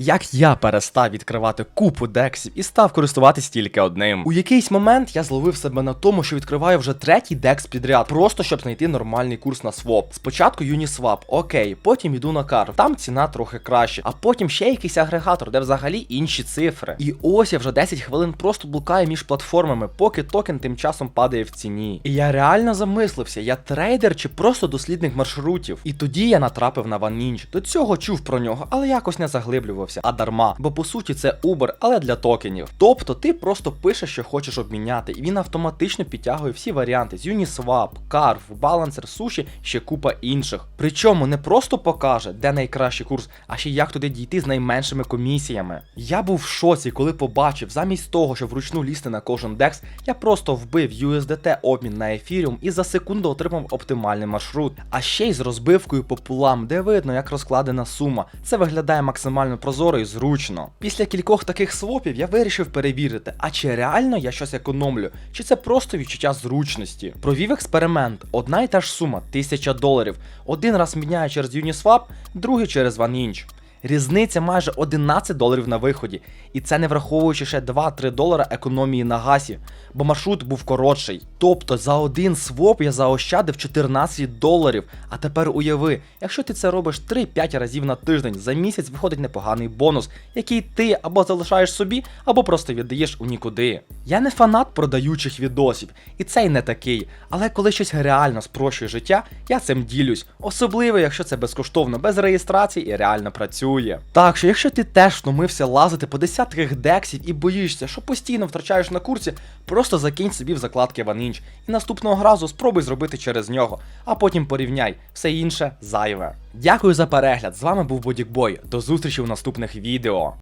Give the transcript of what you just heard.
як я перестав відкривати купу дексів і став користуватись тільки одним. У якийсь момент я зловив себе на тому, що відкриваю вже третій декс підряд, просто щоб знайти нормальний курс на своп. Спочатку Uniswap, окей, потім йду на Carve, там ціна трохи краще, а потім ще якийсь агрегатор, де взагалі інші цифри. І ось я вже 10 хвилин просто блукаю між платформами, поки токен тим часом падає в ціні. І я реально замислився, я трейдер чи просто дослідник маршрутів. І тоді я натрапив на OneInch. До цього чув про нього, але якось не заглиблювався, а дарма. Бо по суті це Uber, але для токенів. Тобто ти просто пишеш, що хочеш обміняти, і він автоматично підтягує всі варіанти з Uniswap, Carve, Balancer, Sushi, ще купа інших. Причому не просто покаже, де найкращий курс, а ще як туди дійти з найменшими комісіями. Я був в шоці, коли побачив, замість того, щоб вручну лізти на кожен DEX, я просто вбив USDT обмін на Ethereum і за секунду отримав оптимальний маршрут. А ще й з розбивкою по пулам, де видно, як розкладена сума. Це виглядає максимально прозоро і зручно. Після кількох таких свопів я вирішив перевірити, а чи реально я щось економлю, чи це просто відчуття зручності. Провів експеримент, одна й та ж сума 1000 доларів. Один раз міняю через Uniswap, другий через OneInch. Різниця майже 11 доларів на виході, і це не враховуючи ще 2-3 долара економії на гасі, бо маршрут був коротший. Тобто за один своп я заощадив 14 доларів. А тепер уяви, якщо ти це робиш 3-5 разів на тиждень, за місяць виходить непоганий бонус, який ти або залишаєш собі, або просто віддаєш у нікуди. Я не фанат продаючих відосів, і цей не такий, але коли щось реально спрощує життя, я цим ділюсь, особливо якщо це безкоштовно, без реєстрації і реально працює. Так що, якщо ти теж втомився лазити по десятках дексів і боїшся, що постійно втрачаєш на курсі, просто закинь собі в закладки ванінч і наступного разу спробуй зробити через нього, а потім порівняй, все інше зайве. Дякую за перегляд. З вами був Бодікбой. До зустрічі в наступних відео.